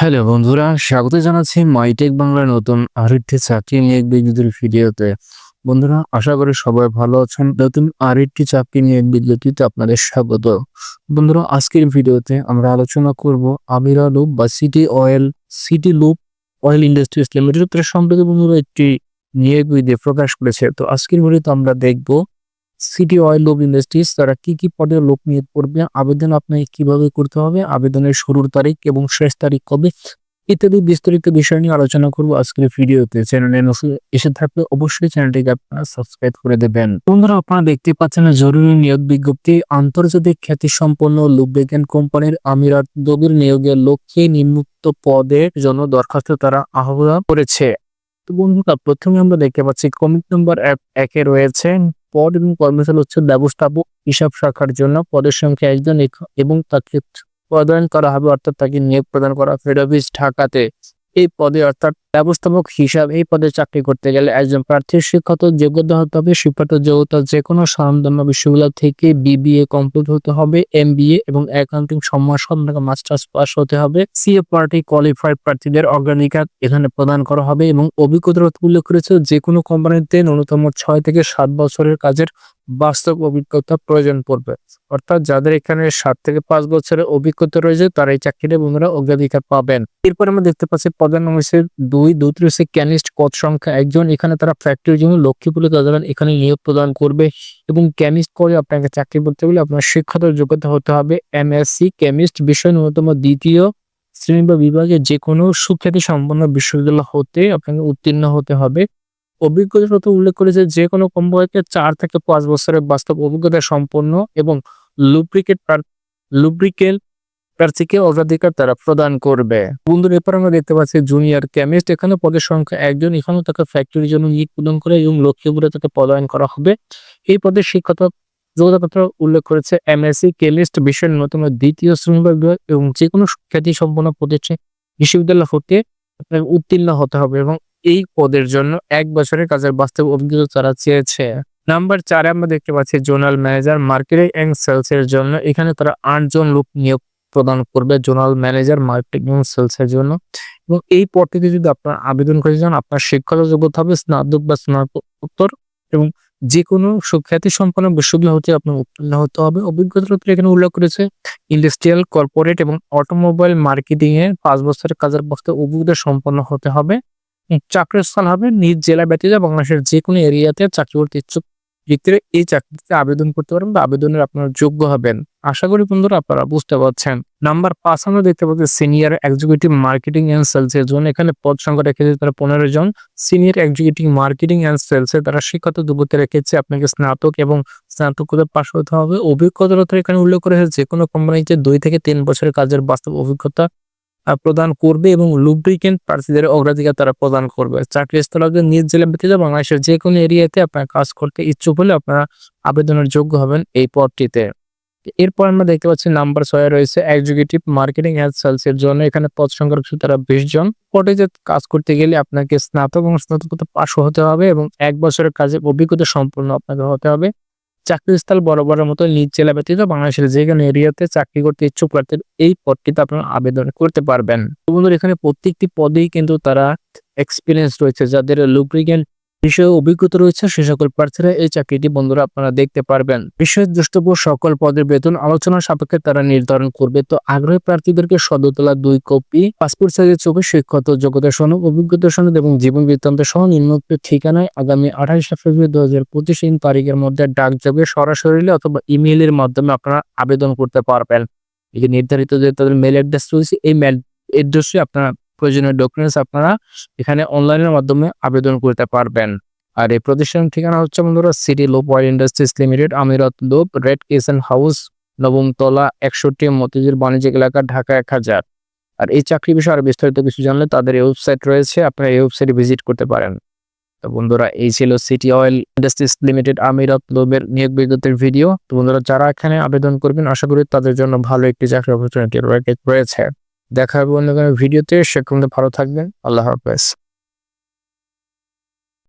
Hello বন্ধুরা, স্বাগত জানাচ্ছি মাইটেক বাংলার নতুন আরেকটি চাকরি নিয়ে এক বিদ্যুতের ভিডিওতে। বন্ধুরা, আশা করি সবাই ভালো আছেন। নতুন আরেকটি চাকরি নিয়ে বিদ্যুতিতে আপনাদের স্বাগত। বন্ধুরা, আজকের ভিডিওতে আমরা আলোচনা করব আমিরা লুপ বা city oil city lube oil industries limited সম্পর্কে বন্ধুরা একটি নিয়োগ বিধি প্রকাশ করেছে। তো আজকের ভিডিওতে আমরা দেখব সিটি অয়েল লোক ইন্ডাস্ট্রিজ তারা কি কি পদে লোক নিয়োগ করবে, আবেদন আপনাকে কীভাবে করতে হবে, আবেদনের শুরুর তারিখ এবং শেষ তারিখ কবে, ইত্যাদি বিস্তারিত বিষয় নিয়ে আলোচনা করব আজকের ভিডিওতে। চ্যানেলে এসে থাকলে অবশ্যই চ্যানেলটিকে আপনারা সাবস্ক্রাইব করে দেবেন। বন্ধুরা, আপনারা দেখতে পাচ্ছেন জরুরি নিয়োগ বিজ্ঞপ্তি, আন্তর্জাতিক খ্যাতি সম্পন্ন লুব্রিকেন্ট কোম্পানির আমিরাত দবির নিয়োগের লক্ষ্যে নিম্নুক্ত পদের জন্য দরখাস্ত তারা আহ্বান করেছে। তো বন্ধুরা, প্রথমে আমরা দেখতে পাচ্ছি কমিট নম্বর এক একে রয়েছে। পদ এবং কর্মচারী হচ্ছে ব্যবস্থাপক হিসাব শাখার জন্য পদের সংখ্যা একজন এবং তাকে প্রদান করা হবে, অর্থাৎ তাকে নিয়োগ প্রদান করা হেড অফিস ঢাকাতে এই পদে অর্থাৎ ব্যবস্থাপক হিসাব এই পদে চাকরি করতে গেলে একজন প্রার্থীর শিক্ষাগত যোগ্যতা হতে হবে শিক্ষাগত যোগ্যতা যে কোনো স্বনামধন্য বিশ্ববিদ্যালয় থেকে বিবিএ কমপ্লিট হতে হবে এমবিএ এবং অ্যাকাউন্টিং সম্মান মাস্টার্স পাস হতে হবে। সিএ পার্টি কোয়ালিফাইড প্রার্থীদের অগ্রাধিকার এখানে প্রদান করা হবে এবং অভিজ্ঞতার উল্লেখ করেছে যে কোনো কোম্পানিতে ন্যূনতম ছয় থেকে সাত বছরের কাজের বাস্তব অভিজ্ঞতা প্রয়োজন পড়বে। অর্থাৎ যাদের এখানে সাত থেকে পাঁচ বছরের অভিজ্ঞতা রয়েছে তারা এই চাকরিতে বন্ধুরা অগ্রাধিকার পাবেন। এরপর আমরা দেখতে পাচ্ছি পদের নাম হচ্ছে দুই দুটি হচ্ছে ক্যানিস্ট পদ সংখ্যা একজন। এখানে তারা ফ্যাক্টরির জন্য লক্ষ্মীপুরে তাদের এখানে নিয়োগ প্রদান করবে এবং কেমিস্ট করে আপনাকে চাকরি করতে হলে আপনার শিক্ষাগত যোগ্যতা হতে হবে। এমএসসি, কেমিস্ট, বিষয় ন্যূনতম দ্বিতীয় শ্রেণি বা বিভাগে যে কোনো সুখ্যাতি সম্পন্ন বিশ্ববিদ্যালয় হতে আপনাকে উত্তীর্ণ হতে হবে। অভিজ্ঞতার কথা উল্লেখ করেছে যে কোনো কোম্পানিতে চার থেকে পাঁচ বছরের বাস্তব অভিজ্ঞতা সম্পন্ন এবং লুব্রিকেট লুব্রিকেল প্রার্থীকে অগ্রাধিকার তারা প্রদান করবে। বন্ধুর, এরপর আমরা দেখতে পাচ্ছি জুনিয়র কেমিস্ট এখানে পদের সংখ্যা একজন। এখানেও তাকে ফ্যাক্টরির জন্য নিয়োগ প্রদান করে এবং লক্ষ্মীপুরে তাকে পদায়ন করা হবে। এই পদের শিক্ষাগত যোগ্যতাপত্র উল্লেখ করেছে এমএসসি কেমিস্ট বিশ্বের নতুন দ্বিতীয় শ্রেণি এবং যে কোনো খ্যাতি সম্পন্ন প্রতিষ্ঠান বিশ্ববিদ্যালয় হতে উত্তীর্ণ হতে হবে এবং এই পদের জন্য এক বছরের কাজের বাস্তব অভিজ্ঞতা তারা চেয়েছে। নাম্বার চারে আমরা দেখতে পাচ্ছি zonal manager marketing and sales এর জন্য। এখানে তারা আটজন লোক নিয়োগ প্রদান করবে জোনাল ম্যানেজার মার্কেটিং সেলস এর জন্য। এবং এই পদটিতে যদি আপনার আবেদন করে যান আপনার শিক্ষাগত যোগ্যতা হবে স্নাতক বা স্নাতকোত্তর এবং যে কোনো সুখ্যাতি সম্পন্ন বিশ্ববিদ্যালয় হতে আপনার উত্তীর্ণ হতে হবে। অভিজ্ঞতার এখানে উল্লেখ করেছে, ইন্ডাস্ট্রিয়াল, কর্পোরেট এবং অটোমোবাইল মার্কেটিং এর পাঁচ বছরের কাজের বাস্তব অভিজ্ঞতা সম্পন্ন হতে হবে। চাকরির স্থান হবে নিজ জেলা ব্যতীত বাংলাদেশের যে কোনো এরিয়াতে চাকরি করতে ইচ্ছুক ব্যক্তিরা এই চাকরিতে আবেদন করতে পারেন বা আবেদনের আপনারা যোগ্য হবেন। আশা করি বন্ধুরা আপনারা বুঝতে পারছেন। নাম্বার পাঁচ আমরা দেখতে পাচ্ছি senior executive marketing and sales এর জন্য। এখানে পদ সংখ্যা রেখেছে তারা পনেরো জন। Senior executive marketing and sales এর তারা শিক্ষাগত যোগ্যতা রেখেছে। আপনাকে স্নাতক এবং স্নাতকোত্তর পাশ হতে হবে। অভিজ্ঞতার এখানে উল্লেখ করা হয়েছে যে কোনো কোম্পানিতে দুই থেকে তিন বছরের কাজের বাস্তব অভিজ্ঞতা প্রদান করবে এবং লুব্রিকেন্ট প্রার্থীদের অগ্রাধিকার তারা প্রদান করবে। চাকরি স্থলকে নিজ জেলা ব্যতীত বাংলাদেশের যে কোনো এরিয়াতে আপনার কাজ করতে ইচ্ছুক হলে আপনারা আবেদনের যোগ্য হবেন এই পদটিতে। এরপর আমরা দেখতে পাচ্ছি নাম্বার ছয় রয়েছে এক্সিকিউটিভ মার্কেটিং অ্যান্ড সেলস এর জন্য। এখানে পদ সংখ্যা রয়েছে তারা বিশ জন। যে কাজ করতে গেলে আপনাকে স্নাতক এবং স্নাতকোত্তর পাশ হতে হবে এবং এক বছরের কাজে অভিজ্ঞতা সম্পূর্ণ আপনাকে হতে হবে। চাকরিস্থল বরাবরের মতো নিজ জেলা ব্যতীত বাংলাদেশের যে কোনো এরিয়াতে চাকরি করতে ইচ্ছুক প্রার্থীর এই পদটিতে আপনারা আবেদন করতে পারবেন। বন্ধুরা, এখানে প্রত্যেকটি পদেই কিন্তু তারা এক্সপিরিয়েন্স রয়েছে। যাদের লুব্রিকেন্ট বিষয়ে অভিজ্ঞতা রয়েছে সে সকল প্রার্থীরা এই চাকরিটি বন্ধুরা আপনারা দেখতে পারবেন। বিশেষ দ্রষ্টব্য সকল পদের বেতন আলোচনা সাপেক্ষে তারা নির্ধারণ করবে। তো আগ্রহী প্রার্থীদেরকে সদতলা দুই কপি, পাসপোর্ট সাইজের ছবি শিক্ষত যোগ্যতা সনদ, অভিজ্ঞতা সনদ এবং জীবন বৃত্তান্ত সহ নিম্নোক্ত ঠিকানায় আগামী আঠাশে ফেব্রুয়ারি দু হাজার পঁচিশ ইন তারিখের মধ্যে ডাক যাবে সরাসরি অথবা ইমেইলের মাধ্যমে আপনারা আবেদন করতে পারবেন। এই নির্ধারিত যে তাদের মেল অ্যাড্রেস রয়েছে, এই মেল অ্যাড্রেসে আপনারা প্রয়োজনীয় ডকুমেন্টস আপনারা এখানে অনলাইনের মাধ্যমে আবেদন করতে পারবেন। আর এই প্রতিষ্ঠান ঠিকানা হচ্ছে বন্ধুরা সিটি লোপ অয়েল ইন্ডাস্ট্রিজ লিমিটেড আমিরাত লোপ রেড কিচেন হাউস নবম তলা একষট্টি, মতিঝিল, বাণিজ্যিক এলাকা, ঢাকা এক হাজার। আর এই চাকরি বিষয়ে আরও বিস্তারিত কিছু জানলে তাদের এই ওয়েবসাইট রয়েছে, আপনারা এই ওয়েবসাইটে ভিজিট করতে পারেন। তো বন্ধুরা, এই ছিল সিটি অয়েল ইন্ডাস্ট্রিজ লিমিটেড আমিরাত লোবের নিয়োগ বিজ্ঞপ্তির ভিডিও তো বন্ধুরা, যারা এখানে আবেদন করবেন, আশা করি তাদের জন্য ভালো একটি চাকরি অপরচুনিটি রয়েছে। দেখা হবে অন্য কোনো ভিডিওতে সেরকম ভালো থাকবেন। আল্লাহ হাফেজ।